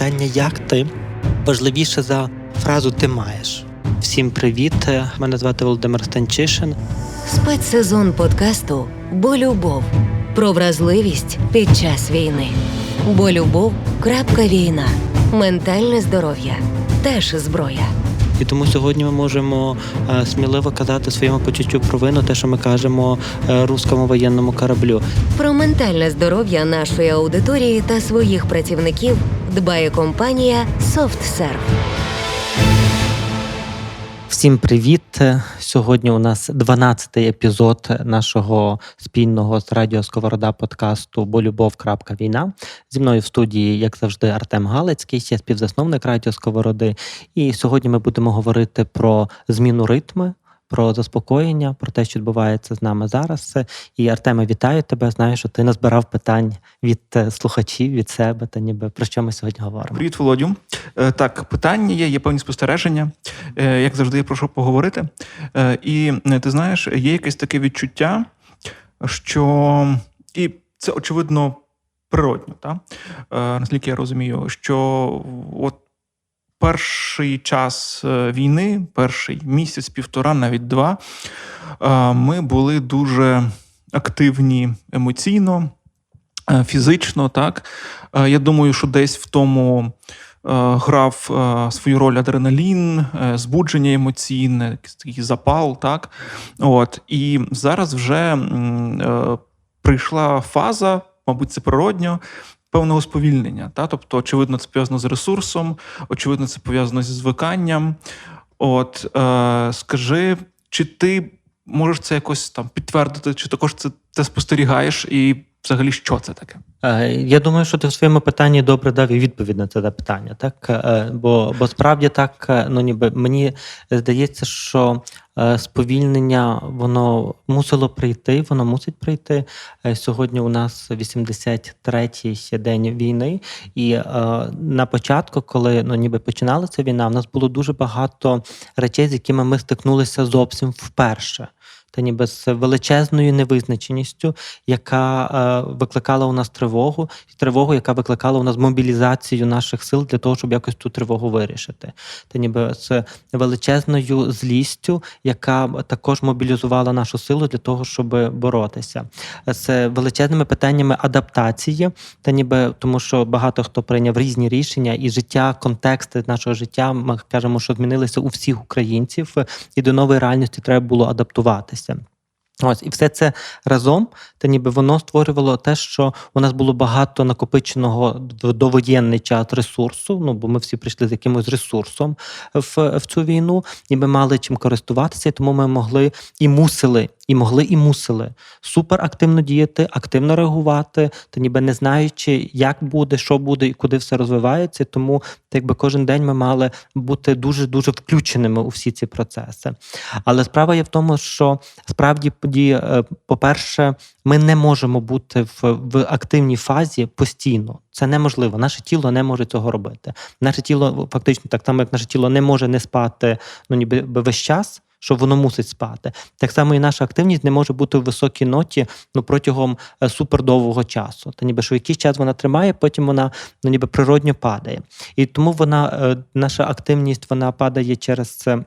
питання як ти важливіше за фразу ти маєш. Всім привіт! Мене звати Володимир Станчишин. Спецсезон подкасту Бо любов про вразливість під час війни. Бо любов крапка війна. Ментальне здоров'я теж зброя. І тому сьогодні ми можемо е, сміливо казати своєму почуттю провину, те, що ми кажемо е, руському воєнному кораблю. Про ментальне здоров'я нашої аудиторії та своїх працівників дбає компанія SoftServe. Всім привіт! Сьогодні у нас 12-й епізод нашого спільного з радіо Сковорода подкасту Бо любов. Зі мною в студії, як завжди, Артем Галицький, я співзасновник Радіо Сковороди. І сьогодні ми будемо говорити про зміну ритми. Про заспокоєння, про те, що відбувається з нами зараз. І Артеме, вітаю тебе. Знаю, що ти назбирав питань від е, слухачів, від себе та ніби про що ми сьогодні говоримо. Привіт, Володю. Е, Так, питання є, є певні спостереження. Е, Як завжди, я прошу поговорити. І ти знаєш, є якесь таке відчуття, що і це очевидно природньо, та? Наскільки я розумію, що от перший час е, війни, перший місяць, півтора, навіть два, е, ми були дуже активні емоційно, е, фізично, так. Я думаю, що десь в тому грав свою роль адреналін, збудження емоційне, такий запал, так. От. І зараз вже прийшла фаза, мабуть, це природньо. Певного сповільнення, та тобто, очевидно, це пов'язано з ресурсом, очевидно, це пов'язано зі звиканням. От е, скажи, чи ти можеш це якось там підтвердити, чи також це, це спостерігаєш, і взагалі що це таке? Е, Я думаю, що ти в своєму питанні добре дав і відповідь на це питання, так Е, бо, бо справді так, е, ну ніби мені здається, що сповільнення воно мусило прийти, воно мусить прийти. Сьогодні у нас 83-й день війни, і на початку, коли ну ніби починалася війна, в нас було дуже багато речей, з якими ми стикнулися зовсім вперше. Та ніби з величезною невизначеністю, яка е, викликала у нас тривогу, і тривогу, яка викликала у нас мобілізацію наших сил для того, щоб якось ту тривогу вирішити. Та ніби з величезною злістю, яка також мобілізувала нашу силу для того, щоб боротися, з величезними питаннями адаптації, та ніби тому, що багато хто прийняв різні рішення, і життя, контексти нашого життя, ми кажемо, що змінилися у всіх українців, і до нової реальності треба було адаптуватися. system. Ось і все це разом, та ніби воно створювало те, що у нас було багато накопиченого в довоєнний час ресурсу. Ну бо ми всі прийшли з якимось ресурсом в, в цю війну, і ми мали чим користуватися, і тому ми могли і мусили, і могли, і мусили супер активно діяти, активно реагувати, та ніби не знаючи, як буде, що буде і куди все розвивається. Тому так якби кожен день ми мали бути дуже дуже включеними у всі ці процеси. Але справа є в тому, що справді події, е, по-перше, ми не можемо бути в, в активній фазі постійно. Це неможливо. Наше тіло не може цього робити. Наше тіло фактично так само, як наше тіло не може не спати ну ніби весь час. Що воно мусить спати, так само і наша активність не може бути в високій ноті ну протягом е, супердовгого часу. Та ніби що якийсь час вона тримає, потім вона ну ніби природньо падає. І тому вона е, наша активність вона падає через це.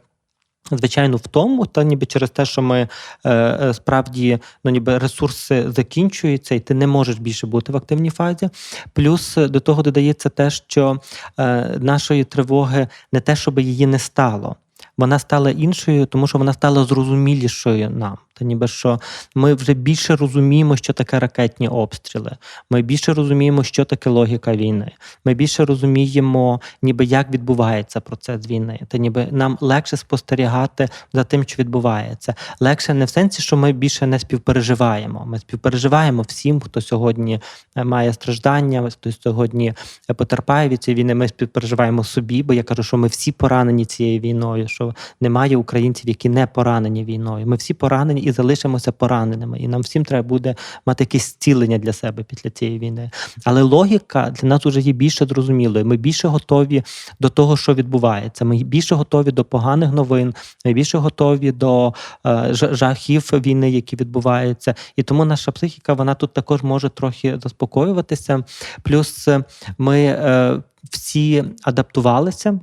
Звичайно, в тому, та ніби через те, що ми е, е, справді ну ніби ресурси закінчуються, і ти не можеш більше бути в активній фазі. Плюс е, до того додається те, що е, нашої тривоги не те, щоб її не стало. Вона стала іншою, тому що вона стала зрозумілішою нам. Та ніби що ми вже більше розуміємо, що таке ракетні обстріли. Ми більше розуміємо, що таке логіка війни. Ми більше розуміємо, ніби як відбувається процес війни. Та ніби нам легше спостерігати за тим, що відбувається. Легше не в сенсі, що ми більше не співпереживаємо. Ми співпереживаємо всім, хто сьогодні е, має страждання, хто сьогодні е, потерпає від цієї війни. Ми співпереживаємо собі, бо я кажу, що ми всі поранені цією війною, що немає українців, які не поранені війною. Ми всі поранені і залишимося пораненими. І нам всім треба буде мати якесь зцілення для себе після цієї війни. Але логіка для нас вже є більше зрозумілою. Ми більше готові до того, що відбувається. Ми більше готові до поганих новин, ми більше готові до е, жахів війни, які відбуваються. І тому наша психіка вона тут також може трохи заспокоюватися. Плюс е, ми е, всі адаптувалися.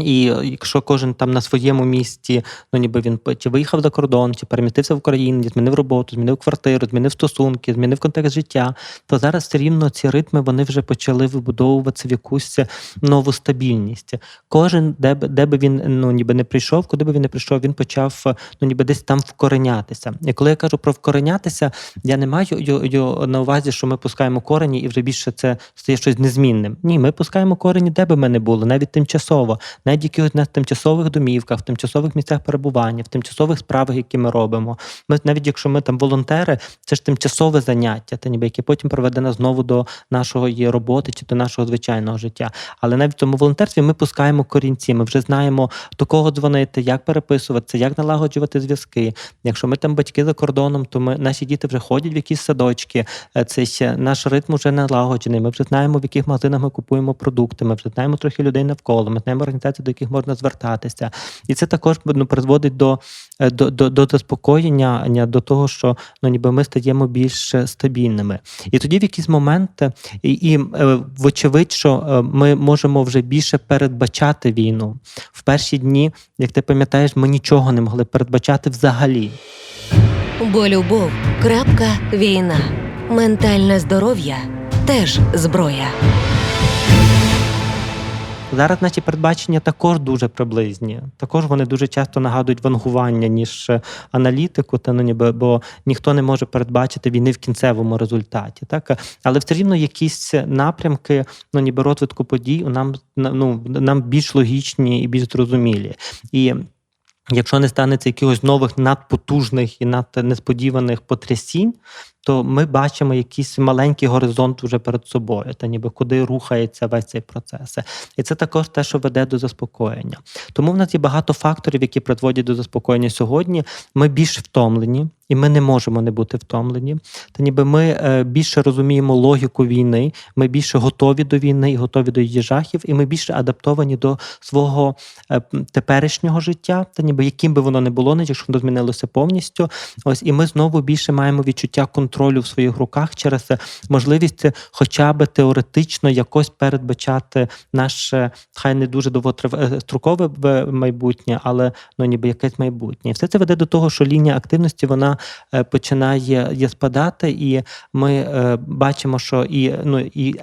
І якщо кожен там на своєму місці, ну ніби він чи виїхав за кордон, чи перемістився в Україну, змінив роботу, змінив квартиру, змінив стосунки, змінив контекст життя, то зараз все рівно ці ритми вони вже почали вибудовуватися в якусь нову стабільність. Кожен, де би де би він ну ніби не прийшов, куди би він не прийшов, він почав ну ніби десь там вкоренятися. І коли я кажу про вкоренятися, я не маю на увазі, що ми пускаємо корені і вже більше це стає щось незмінним. Ні, ми пускаємо корені, де би ми не були, навіть тимчасово, навіть якихось на тимчасових домівках, в тимчасових місцях перебування, в тимчасових справах, які ми робимо. Ми навіть якщо ми там волонтери, це ж тимчасове заняття, та ніби яке потім приведе нас знову до нашої роботи чи до нашого звичайного життя. Але навіть в тому волонтерстві ми пускаємо корінці. Ми вже знаємо до кого дзвонити, як переписуватися, як налагоджувати зв'язки. Якщо ми там батьки за кордоном, то ми наші діти вже ходять в якісь садочки. Е, Це ще наш ритм вже налагоджений. Ми вже знаємо, в яких магазинах ми купуємо продукти. Ми вже знаємо трохи людей навколо. Ми знаємо організації, до яких можна звертатися. І це також ну, призводить до, е, до, до, до заспокоєння, ня- до того, що ну, ніби ми стаємо більш стабільними. І тоді в якийсь момент, е, і, і е, вочевидь, що ми можемо вже більше передбачати війну. В перші дні, як ти пам'ятаєш, ми нічого не могли передбачати взагалі. Бо любов крапка війна. Ментальне здоров'я теж зброя. Зараз наші передбачення також дуже приблизні. Також вони дуже часто нагадують вангування, ніж е, аналітику, та ну ніби бо ніхто не може передбачити війни в кінцевому результаті. Так але все рівно якісь напрямки, ну ніби розвитку подій, нам ну нам більш логічні і більш зрозумілі. І Якщо не станеться якихось нових надпотужних і наднесподіваних потрясінь, то ми бачимо якийсь маленький горизонт вже перед собою, та ніби куди рухається весь цей процес. І це також те, що веде до заспокоєння. Тому в нас є багато факторів, які призводять до заспокоєння сьогодні. Ми більш втомлені, і ми не можемо не бути втомлені. Та ніби ми е, більше розуміємо логіку війни, ми більше готові до війни і готові до її жахів, і ми більше адаптовані до свого е, теперішнього життя, та ніби яким би воно не було, навіть якщо воно змінилося повністю. Ось і ми знову більше маємо відчуття контролю в своїх руках через е, можливість, хоча б теоретично якось передбачати наше хай не дуже довгострокове майбутнє, але ну ніби якесь майбутнє. І все це веде до того, що лінія активності вона починає спадати, і ми е, бачимо, що і ну і.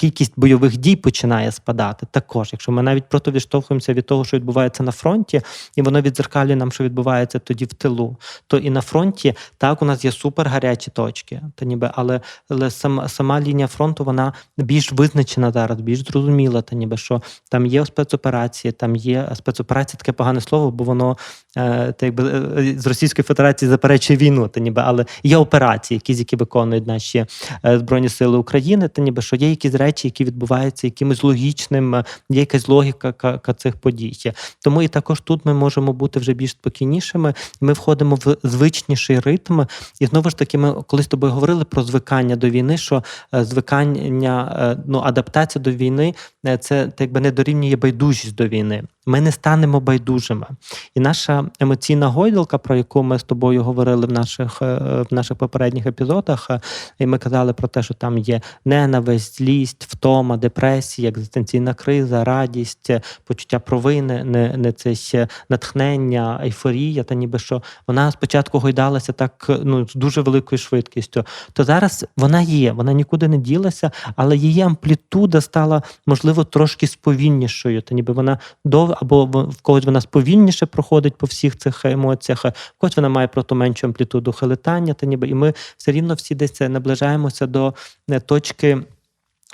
Кількість бойових дій починає спадати також, якщо ми навіть просто відштовхуємося від того, що відбувається на фронті, і воно відзеркалює нам, що відбувається тоді в тилу. То і на фронті так у нас є супер гарячі точки, та ніби, але, але сама, сама лінія фронту вона більш визначена зараз, більш зрозуміла, та ніби що там є спецоперації, там є спецоперація, таке погане слово, бо воно е, та якби е, з Російської Федерації заперечує війну, та ніби, але є операції, якісь, які виконують наші е, Збройні Сили України, та ніби що є якісь речі, які відбуваються якимось логічним, е, є якась логіка ка- ка цих подій. Тому і також тут ми можемо бути вже більш спокійнішими. Ми входимо в звичніший ритм. І знову ж таки, ми колись з тобою говорили про звикання до війни, що е, звикання, е, ну адаптація до війни це так якби не дорівнює байдужість до війни. Ми не станемо байдужими. І наша емоційна гойдалка, про яку ми з тобою говорили в наших в наших попередніх епізодах, і ми казали про те, що там є ненависть, злість, втома, депресія, екзистенційна криза, радість, е, почуття провини, не, не це натхнення, ейфорія, та ніби що вона спочатку гойдалася так е, ну з дуже великою швидкістю. То зараз вона є, вона нікуди не ділася, але її амплітуда стала можливо трошки сповільнішою. Та ніби вона до або в когось вона сповільніше проходить по всіх цих емоціях, в когось вона має просто меншу амплітуду хилитання, та ніби і ми все рівно всі десь наближаємося до е, точки.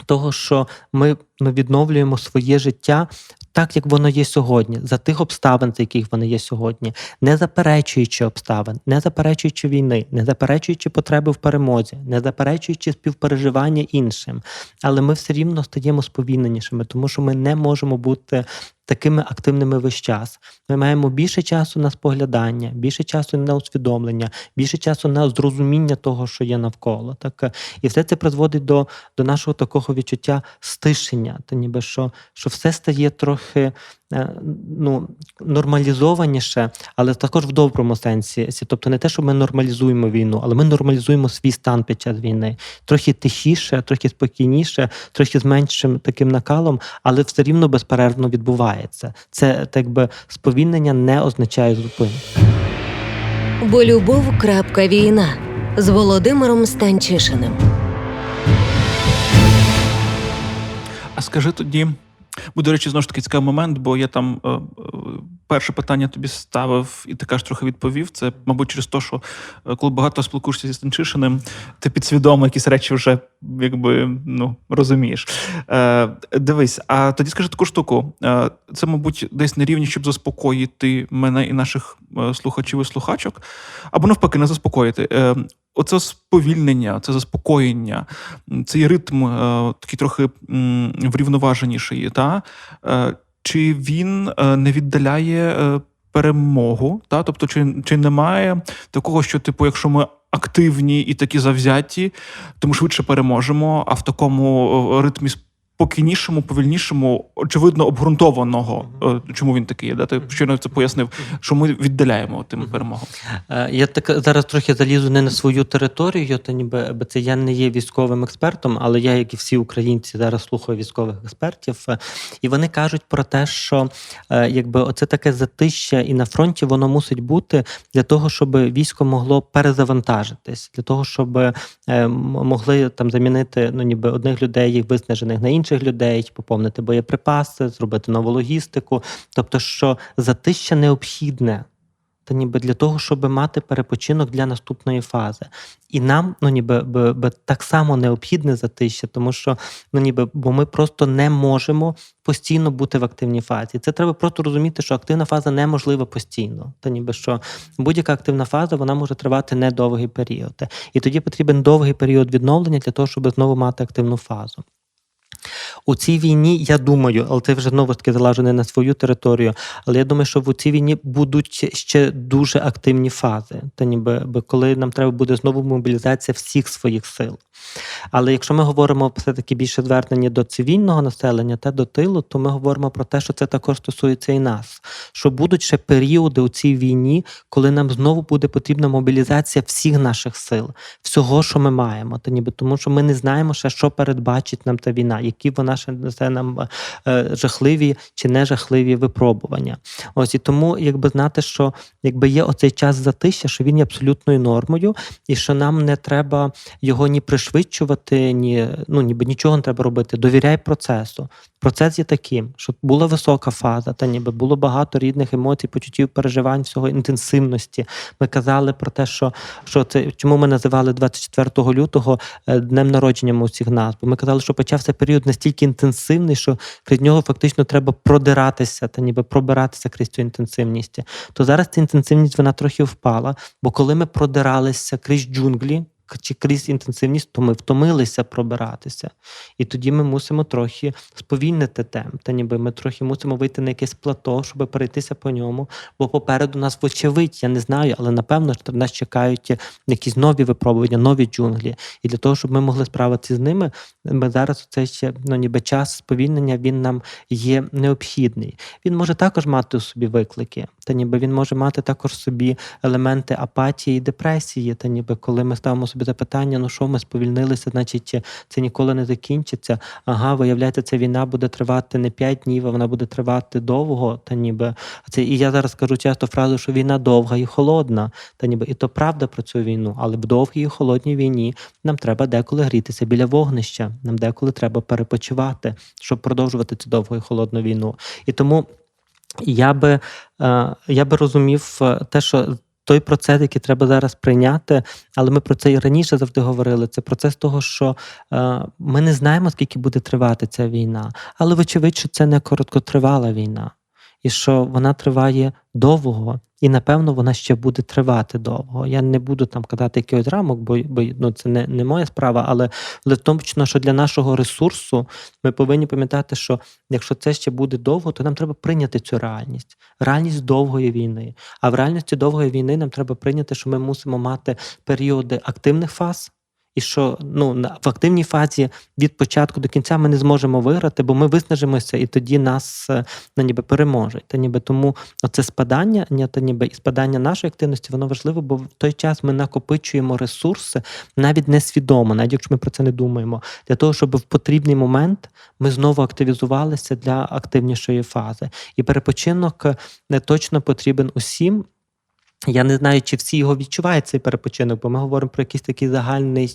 Того, що ми відновлюємо своє життя так, як воно є сьогодні, за тих обставин, за яких вони є сьогодні, не заперечуючи обставин, не заперечуючи війни, не заперечуючи потреби в перемозі, не заперечуючи співпереживання іншим. Але ми все рівно стаємо сповільненішими, тому що ми не можемо бути такими активними весь час. Ми маємо більше часу на споглядання, більше часу на усвідомлення, більше часу на зрозуміння того, що є навколо. Так і все це призводить до, до нашого такого відчуття стишення, та ніби що, що все стає трохи. е, Ну, нормалізованіше, але також в доброму сенсі. Тобто не те, що ми нормалізуємо війну, але ми нормалізуємо свій стан під час війни. Трохи тихіше, трохи спокійніше, трохи з меншим таким накалом, але все рівно безперервно відбувається. Це так би сповільнення не означає зупинку. Бо любов. крапка Війна з Володимиром Станчишиним. А скажи тоді, бо, до речі, знову ж таки цікавий момент, бо я там е, е, перше питання тобі ставив, і ти кажеш, трохи відповів. Це, мабуть, через те, що е, коли багато спілкуєшся зі Станчишиним, ти підсвідомо якісь речі вже якби ну, розумієш. Е, дивись, а тоді скажи таку штуку. Е, це, мабуть, десь на рівні, щоб заспокоїти мене і наших е, слухачів і слухачок, або навпаки, не заспокоїти. Е, Оце сповільнення, це заспокоєння, цей ритм е, такий трохи врівноваженіший, та? Е, чи він е, не віддаляє перемогу? Та? Тобто, чи, чи немає такого, що, типу, якщо ми активні і такі завзяті, то ми швидше переможемо, а в такому ритмі спокійнішому, повільнішому, очевидно, обґрунтованого, е, чому він такий є? Да? Ти щойно це пояснив, що ми віддаляємо тим перемогу. Е, Я так зараз трохи залізу не на свою територію, то ніби бо це я не є військовим експертом, але я, як і всі українці, зараз слухаю військових експертів, е, і вони кажуть про те, що якби оце таке затища і на фронті воно мусить бути для того, щоб військо могло перезавантажитись, для того, щоб могли там замінити ну ніби одних людей, їх виснажених на інших людей, поповнити боєприпаси, зробити нову логістику. Тобто, що затища необхідне та ніби для того, щоб мати перепочинок для наступної фази. І нам, ну ніби би, би так само необхідне затища, тому що ну ніби, бо ми просто не можемо постійно бути в активній фазі. Це треба просто розуміти, що активна фаза неможлива постійно. Та ніби що будь-яка активна фаза вона може тривати недовгий період. І тоді потрібен довгий період відновлення для того, щоб знову мати активну фазу. У цій війні, я думаю, але це вже знову таки залежу не на свою територію, але я думаю, що в цій війні будуть ще дуже активні фази. Та ніби коли нам треба буде знову мобілізація всіх своїх сил. Але якщо ми говоримо все-таки більше звернення до цивільного населення та до тилу, то ми говоримо про те, що це також стосується і нас. Що будуть ще періоди у цій війні, коли нам знову буде потрібна мобілізація всіх наших сил, всього, що ми маємо. Та ніби тому, що ми не знаємо ще, що передбачить нам та війна, які вона ще несе нам е, жахливі чи не жахливі випробування. Ось і тому, якби знати, що якби є оцей час затища, що він є абсолютною нормою, і що нам не треба його ні пришвидшувати, ні ну ніби нічого не треба робити. Довіряй процесу. Процес є таким, що була висока фаза, та ніби було багато рідних емоцій, почуттів, переживань, всього інтенсивності. Ми казали про те, що, що це чому ми називали 24 лютого е, днем народження усіх нас. Бо ми казали, що почався період настільки інтенсивний, що крізь нього фактично треба продиратися та ніби пробиратися крізь цю інтенсивність. То зараз ця інтенсивність вона трохи впала, бо коли ми продиралися крізь джунглі. Чи крізь інтенсивність, то ми втомилися пробиратися. І тоді ми мусимо трохи сповільнити темп. Та ніби ми трохи мусимо вийти на якесь плато, щоб перейтися по ньому. Бо попереду нас, вочевидь, я не знаю, але напевно нас чекають якісь нові випробування, нові джунглі. І для того, щоб ми могли справитися з ними, ми зараз цей ще ну, ніби час сповільнення він нам є необхідний. Він може також мати у собі виклики, та ніби він може мати також собі елементи апатії і депресії. Та ніби коли ми ставимо собі запитання, ну що ми сповільнилися, значить це ніколи не закінчиться. Ага, виявляється, ця війна буде тривати не 5 днів, а вона буде тривати довго. Та ніби це і я зараз кажу часто фразу, що війна довга і холодна. Та ніби і то правда про цю війну, але в довгій і холодній війні нам треба деколи грітися біля вогнища. Нам деколи треба перепочивати, щоб продовжувати цю довгу і холодну війну. І тому я би, е, я би розумів е, те, що. Той процес, який треба зараз прийняти, але ми про це і раніше завжди говорили. Це процес того, що е, ми не знаємо, скільки буде тривати ця війна, але вочевидь, що це не короткотривала війна. І що вона триває довго, і напевно вона ще буде тривати довго. Я не буду там казати якийсь рамок, бо, бо ну, це не, не моя справа, але, але точно, що для нашого ресурсу ми повинні пам'ятати, що якщо це ще буде довго, то нам треба прийняти цю реальність, реальність довгої війни. А в реальності довгої війни нам треба прийняти, що ми мусимо мати періоди активних фаз. І що ну в активній фазі від початку до кінця ми не зможемо виграти, бо ми виснажимося, і тоді нас е, ну, ніби переможуть. Та ніби тому оце спадання, ні, та ніби і спадання нашої активності, воно важливо, бо в той час ми накопичуємо ресурси навіть несвідомо, навіть якщо ми про це не думаємо, для того, щоб в потрібний момент ми знову активізувалися для активнішої фази. І перепочинок не точно потрібен усім. Я не знаю, чи всі його відчувають цей перепочинок, бо ми говоримо про якийсь такий загальний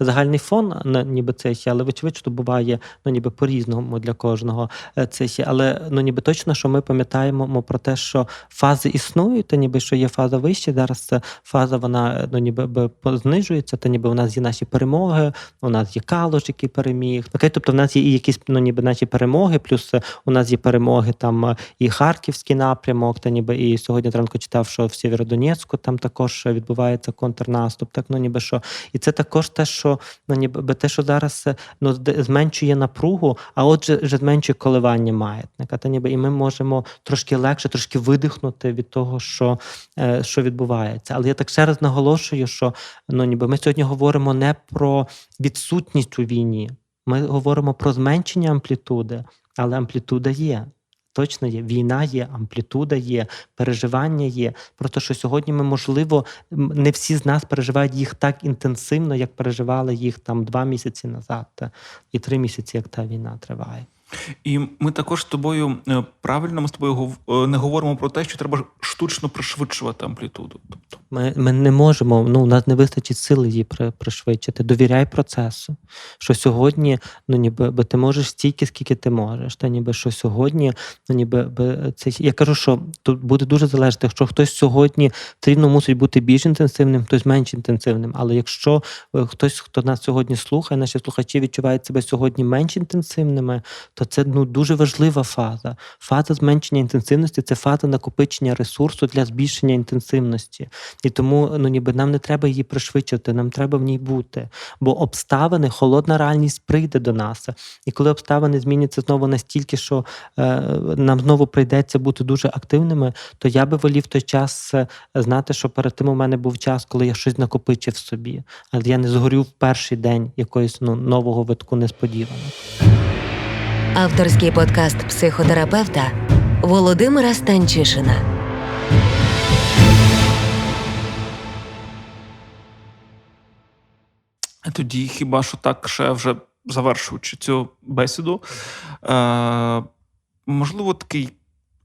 загальний фон, на- ніби це ще, але вочевидь, що буває ну ніби по-різному для кожного е, це ще. Але ну ніби точно, що ми пам'ятаємо про те, що фази існують, та ніби що є фаза вище. Зараз ця фаза вона е, ну ніби знижується, та ніби у нас є наші перемоги, у нас є Калош, який переміг. Окей, тобто в нас є і якісь ну ніби наші перемоги, плюс е, у нас є перемоги там і Харківський напрямок, та ніби і сьогодні зранку читав, що в Сєвєродонецьку там також відбувається контрнаступ. Так ну ніби що, і це також те, що ну ніби те, що зараз е, ну зменшує напругу, а отже, вже зменшує коливання маятника. Та ніби і ми можемо трошки легше, трошки видихнути від того, що, е, що відбувається. Але я так ще раз наголошую, що ну ніби ми сьогодні говоримо не про відсутність у війні. Ми говоримо про зменшення амплітуди, але амплітуда є. Точно є. Війна є, амплітуда є, переживання є. Про те, що сьогодні ми, можливо, не всі з нас переживають їх так інтенсивно, як переживали їх там два місяці назад, та, і три місяці, як та війна триває. І ми також з тобою е, правильно ми з тобою е, не говоримо про те, що треба штучно пришвидшувати амплітуду. Тобто, Ми, ми не можемо, ну, у нас не вистачить сили її при- пришвидшити. Довіряй процесу. Що сьогодні, ну ніби би ти можеш стільки, скільки ти можеш. Та ніби що сьогодні, ну ніби би це я кажу, що тут буде дуже залежати, якщо хтось сьогодні все рівно мусить бути більш інтенсивним, хтось менш інтенсивним. Але якщо е, хтось, хто нас сьогодні слухає, наші слухачі відчувають себе сьогодні менш інтенсивними, то це ну дуже важлива фаза. Фаза зменшення інтенсивності це фаза накопичення ресурсу для збільшення інтенсивності. І тому ну ніби нам не треба її пришвидшити, нам треба в ній бути. Бо обставини, холодна реальність прийде до нас. І коли обставини зміняться знову настільки, що е, нам знову прийдеться бути дуже активними, то я би волів той час е, знати, що перед тим у мене був час, коли я щось накопичив собі, але я не згорю в перший день якоїсь ну, нового витку несподівано. Авторський подкаст психотерапевта Володимира Станчишина. тоді хіба що так ще вже завершуючи цю бесіду, е, можливо, такий.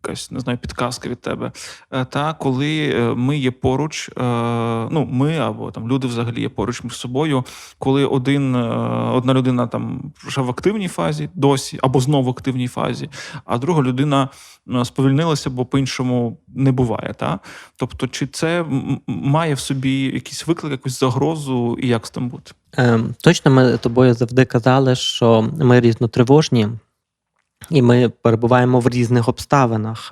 Якась не знаю, підказка від тебе. Е, Та коли е, ми є поруч, е, ну ми або там люди взагалі є поруч між собою, коли один, одна людина там вже в активній фазі досі, або знову в активній фазі, а друга людина сповільнилася, бо по-іншому не буває. Та? Тобто, чи це має в собі якийсь виклик, якусь загрозу, і як з тим бути? Ем, точно, ми тобою завжди казали, що ми різнотривожні. І ми перебуваємо в різних обставинах.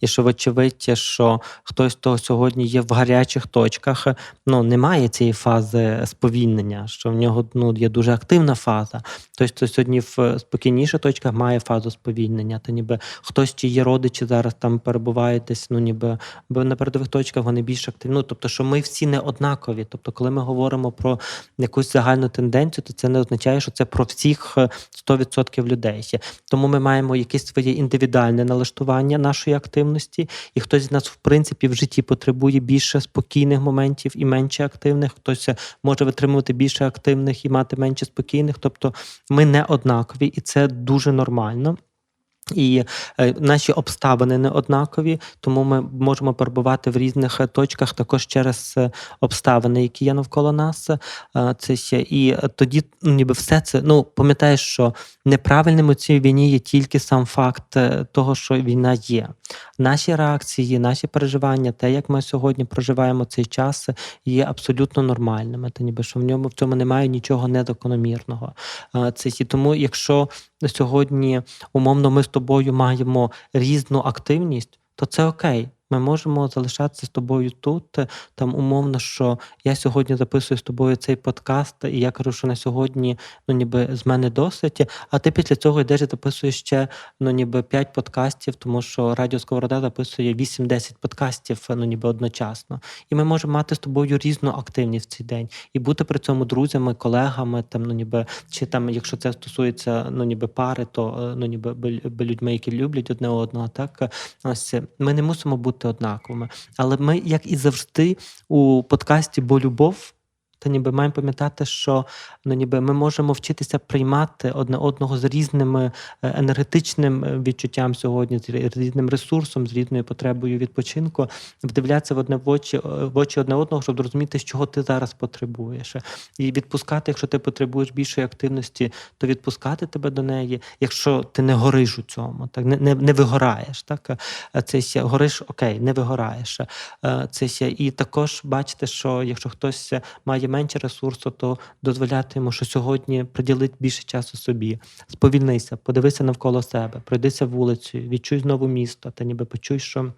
І що вочевидь, що хтось, хто сьогодні є в гарячих точках, ну немає цієї фази сповільнення, що в нього ну, є дуже активна фаза. Хтось, хто сьогодні в спокійніших точках має фазу сповільнення. Та ніби хтось, чиї родичі зараз там перебувають десь, ну ніби на передових точках вони більш активні. Ну, тобто, що ми всі не однакові. Тобто, коли ми говоримо про якусь загальну тенденцію, то це не означає, що це про всіх е, 100% людей. Тому ми маємо якесь своє індивідуальне налаштування нашої активності, і хтось з нас, в принципі, в житті потребує більше спокійних моментів і менше активних. Хтось може витримувати більше активних і мати менше спокійних. Тобто ми не однакові, і це дуже нормально. І е, наші обставини не однакові, тому ми можемо перебувати в різних е, точках також через е, обставини, які є навколо нас. Це ще і тоді, ніби все це. Ну пам'ятаєш, що неправильним у цій війні є тільки сам факт того, що війна є. Наші реакції, наші переживання, те, як ми сьогодні проживаємо цей час, є абсолютно нормальними. Та ніби що в ньому в цьому немає нічого недокономірного. Це тому, якщо сьогодні умовно ми з тобою маємо різну активність, то це окей. Ми можемо залишатися з тобою тут. Там умовно, що я сьогодні записую з тобою цей подкаст, і я кажу, що на сьогодні ну ніби з мене досить. А ти після цього йдеш і записуєш ще ну ніби 5 подкастів, тому що Радіо Сковорода записує 8-10 подкастів ну ніби одночасно. І ми можемо мати з тобою різну активність в цей день і бути при цьому друзями, колегами, там ну ніби чи там, якщо це стосується ну ніби пари, то е, ну ніби би- би людьми, які люблять одне одного, так ось ми не мусимо бути однаковими. Але ми, як і завжди, у подкасті Бо любов. Та ніби маємо пам'ятати, що ну ніби ми можемо вчитися приймати одне одного з різними е, енергетичним е, відчуттям сьогодні, з різним ресурсом, з різною потребою відпочинку, вдивлятися в одне в очі, е, в очі одне одного, щоб зрозуміти, чого ти зараз потребуєш. І відпускати, якщо ти потребуєш більшої активності, то відпускати тебе до неї, якщо ти не гориш у цьому, так не, не, не вигораєш. Так це гориш, окей, не вигораєш. Це і також бачите, що якщо хтось має менше ресурсу, то дозволяти йому, що сьогодні приділити більше часу собі. Сповільнися, подивися навколо себе, пройдися вулицею, відчуй знову місто, та ніби почуй, що.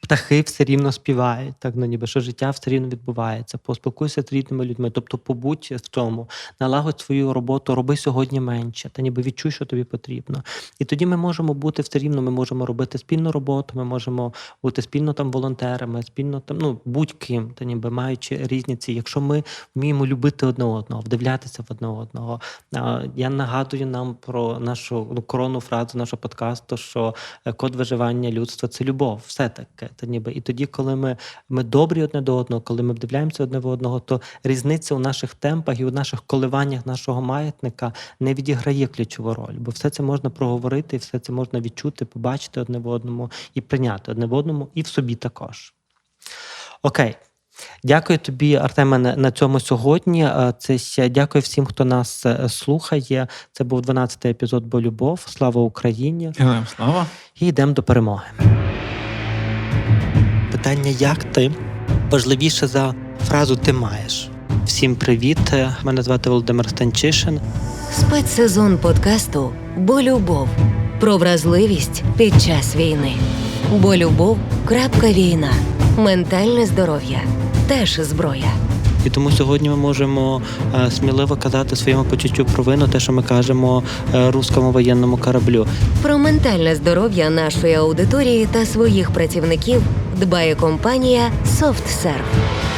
Птахи все рівно співають, так ну ніби що життя все рівно відбувається. Поспілкуйся з рідними людьми, тобто побудь в тому, налагодь свою роботу, роби сьогодні менше, та ніби відчуй, що тобі потрібно. І тоді ми можемо бути все рівно, ми можемо робити спільну роботу, ми можемо бути спільно там волонтерами, спільно там, ну будь-ким, та ніби маючи різні ці. Якщо ми вміємо любити одне одного, вдивлятися в одне одного. Я нагадую нам про нашу ну, коронну фразу нашого подкасту, що е, код виживання людства це любов, все таке. Та ніби і тоді, коли ми, ми добрі одне до одного, коли ми вдивляємося одне в одного, то різниця у наших темпах і у наших коливаннях нашого маятника не відіграє ключову роль, бо все це можна проговорити, і все це можна відчути, побачити одне в одному і прийняти одне в одному, і в собі також. Окей. Дякую тобі, Артеме, на цьому сьогодні. Е, Це ще дякую всім, хто нас е, слухає. Це був 12-й епізод Бо любов. Слава Україні! Героям слава. І йдемо до перемоги. Питання як ти важливіше за фразу ти маєш. Всім привіт! Е, Мене звати Володимир Станчишин. Спецсезон подкасту Бо любов про вразливість під час війни. Бо любов. крапка війна. Ментальне здоров'я теж зброя. І тому сьогодні ми можемо е, сміливо казати своєму почуттю провину, те, що ми кажемо е, руському воєнному кораблю. Про ментальне здоров'я нашої аудиторії та своїх працівників дбає компанія SoftServe.